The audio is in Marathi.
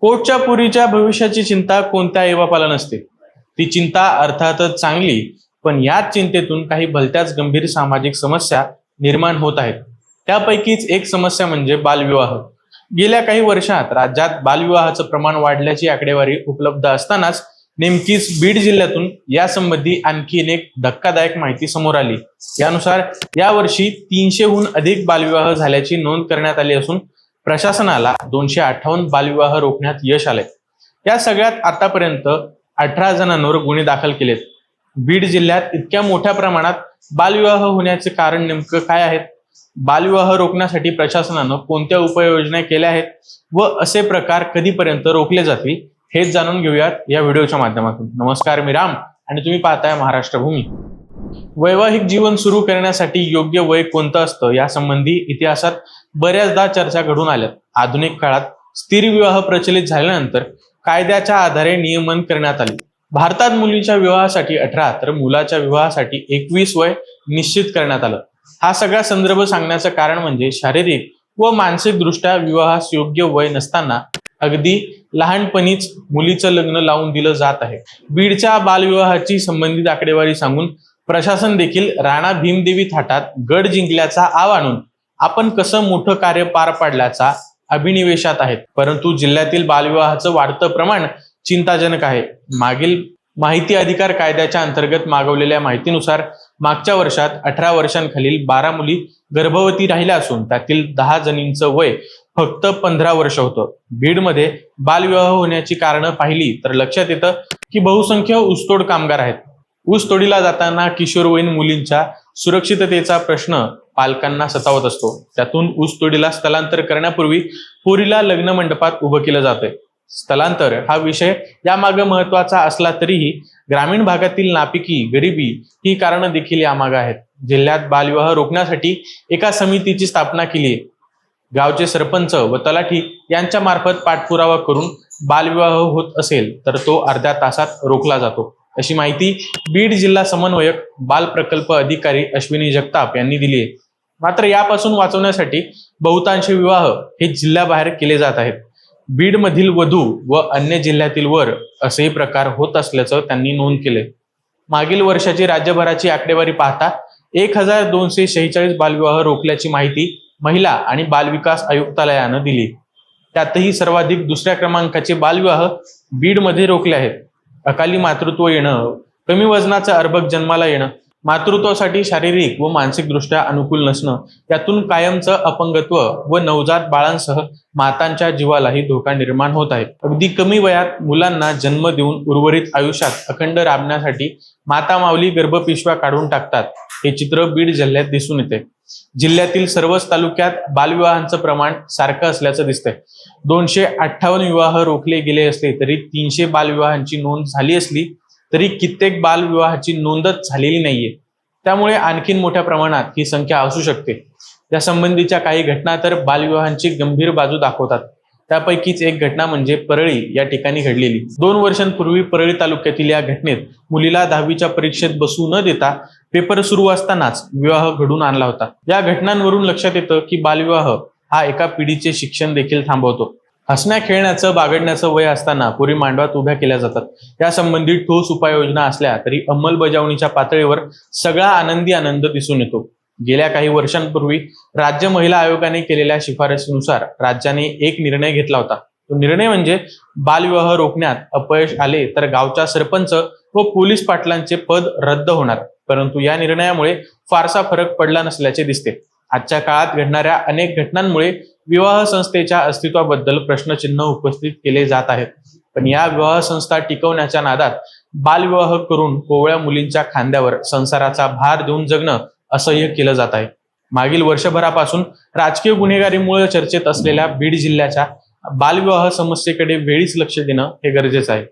कोटच्या पुरीच्या भविष्याची चिंता कोणत्या आईबापाला नसते? ती चिंता अर्थातच चांगली पण याच चिंतेतून काही भलत्याच गंभीर सामाजिक समस्या निर्माण होत आहेत. त्यापैकीच एक समस्या म्हणजे बालविवाह. गेल्या काही वर्षात राज्यात बालविवाहाचं प्रमाण वाढल्याची आकडेवारी उपलब्ध असतानाच नेमकीच बीड जिल्ह्यातून यासंबंधी आणखीन एक धक्कादायक माहिती समोर आली. यानुसार यावर्षी तीनशेहून अधिक बालविवाह झाल्याची नोंद करण्यात आली असून प्रशासनाला दोनशे अठ्ठावन्न बालविवाह रोखण्यात यश आले या सगळ्यात आतापर्यंत अठरा जणांवर गुन्हे दाखल केलेत. बीड जिल्ह्यात इतक्या मोठ्या प्रमाणात बालविवाह होण्याचे कारण नेमकं काय आहेत? बालविवाह रोखण्यासाठी प्रशासनानं कोणत्या उपाययोजना केल्या आहेत? व असे प्रकार कधीपर्यंत रोखले जातील हेच जाणून घेऊयात या व्हिडिओच्या माध्यमातून. नमस्कार मी राम आणि तुम्ही पाहताय महाराष्ट्र भूमी. वैवाहिक जीवन सुरू करण्यासाठी योग्य वय कोणतं असतं यासंबंधी इतिहासात बऱ्याचदा चर्चा घडून आल्यात. आधुनिक काळात स्थिर विवाह प्रचलित झाल्यानंतर कायद्याच्या आधारे नियमन करण्यात आले. भारतात मुलीच्या विवाहासाठी अठरा तर मुलाच्या विवाहासाठी एकवीस वय निश्चित करण्यात आलं. हा सगळा संदर्भ सांगण्याचं कारण म्हणजे शारीरिक व मानसिक दृष्ट्या विवाहास योग्य वय नसताना अगदी लहानपणीच मुलीचं लग्न लावून दिलं जात आहे. बीडच्या बालविवाहाची संबंधित आकडेवारी सांगून प्रशासन देखील राणा भीमदेवी थाटात गड जिंकल्याचा आव आणून आपण कसं मोठं कार्य पार पाडल्याचा अभिनिवेशात आहेत. परंतु जिल्ह्यातील बालविवाहाचं वाढतं प्रमाण चिंताजनक आहे. मागील माहिती अधिकार कायद्याच्या अंतर्गत मागवलेल्या माहितीनुसार मागच्या वर्षात अठरा वर्षांखालील बारा मुली गर्भवती राहिल्या असून त्यातील दहा जणींचं वय फक्त पंधरा वर्ष होतं. बीडमध्ये बालविवाह होण्याची कारणं पाहिली तर लक्षात येतं की बहुसंख्य ऊसतोड कामगार आहेत. ऊस तोडीला जाताना किशोरवयीन मुलींच्या सुरक्षिततेचा प्रश्न पालकांना सतावत असतो. त्यातून ऊस तोडीला स्थलांतर करण्यापूर्वी पोरीला लग्न मंडपात उभं केलं जातंय. स्थलांतर हा विषय यामागे महत्त्वाचा असला तरीही ग्रामीण भागातील नापिकी गरिबी ही कारणं देखील यामागे आहेत. जिल्ह्यात बालविवाह रोखण्यासाठी एका समितीची स्थापना केली गावचे सरपंच व तलाठी यांच्या मार्फत पाठपुरावा करून बालविवाह होत असेल तर तो अर्ध्या तासात रोखला जातो. अशी माहिती बीड जिल्हा समन्वयक बाल प्रकल्प अधिकारी अश्विनी जगताप यांनी दिली आहे. मात्र यापासून वाचवण्यासाठी बहुतांश विवाह हे जिल्ह्याबाहेर केले जात आहेत. बीडमधील वधू व अन्य जिल्ह्यातील वर असेही प्रकार होत असल्याचं त्यांनी नोंद केले मागील वर्षाची राज्यभराची आकडेवारी पाहता एक हजार दोनशे शेहेचाळीस बालविवाह रोखल्याची माहिती महिला आणि बालविकास आयुक्तालयानं दिली. त्यातही सर्वाधिक दुसऱ्या क्रमांकाचे बालविवाह बीडमध्ये रोखले आहेत. अकाली मातृत्व येणं कमी वजनाचं अर्भक जन्माला येणं मातृत्वासाठी शारीरिक व मानसिकदृष्ट्या अनुकूल नसणं यातून कायमचं अपंगत्व व नवजात बाळांसह मातांच्या जीवालाही धोका निर्माण होत आहे. अगदी कमी वयात मुलांना जन्म देऊन उर्वरित आयुष्यात अखंड राबण्यासाठी माता माऊली गर्भपिशव्या काढून टाकतात हे चित्र बीड जिल्ह्यात दिसून येते. जिल्ह्यातील सर्वच तालुक्यात बालविवाहांचं प्रमाण सारखं असल्याचं दिसतंय. दोनशे अठ्ठावन्न विवाह रोखले गेले असले तरी तीनशे बालविवाहांची नोंद झाली असली तरी कित्येक बालविवाहाची नोंदच झालेली नाहीये. त्यामुळे आणखीन मोठ्या प्रमाणात ही संख्या असू शकते. या संबंधीच्या काही घटना तर बालविवाहांची गंभीर बाजू दाखवतात. त्यापैकीच एक घटना म्हणजे परळी या ठिकाणी घडलेली. दोन वर्षांपूर्वी परळी तालुक्यातील या घटनेत मुलीला दहावीच्या परीक्षेत बसू न देता पेपर सुरू असतानाच विवाह घडून आणला होता. या घटनांवरून लक्षात येतं की बालविवाह हा एका पिढीचे शिक्षण देखील थांबवतो. हसण्या खेळण्याचं बागडण्याचं वय असताना पुरी मांडवात उभ्या केल्या जातात. यासंबंधी ठोस उपाययोजना असल्या तरी अंमलबजावणीच्या पातळीवर सगळा आनंदी आनंद दिसून येतो. गेल्या काही वर्षांपूर्वी राज्य महिला आयोगाने केलेल्या शिफारसीनुसार राज्याने एक निर्णय घेतला होता. तो निर्णय म्हणजे बालविवाह रोखण्यात अपयश आले तर गावच्या सरपंच व पोलीस पाटलांचे पद रद्द होणार. परंतु या निर्णयामुळे फारसा फरक पडला नसल्याचे दिसते. आजच्या काळात घडणाऱ्या अनेक घटनांमुळे विवाह संस्थेच्या अस्तित्वाबद्दल प्रश्नचिन्ह उपस्थित केले जात आहेत. पण या विवाह संस्था टिकवण्याच्या नादात बालविवाह करून कोवळ्या मुलींच्या खांद्यावर संसाराचा भार देऊन जगणं असह्य केलं जात आहे. मागील वर्षभरापासून राजकीय गुन्हेगारीमुळे चर्चेत असलेल्या बीड जिल्ह्याच्या बालविवाह समस्येकडे वेळीच लक्ष देणं हे गरजेचं आहे.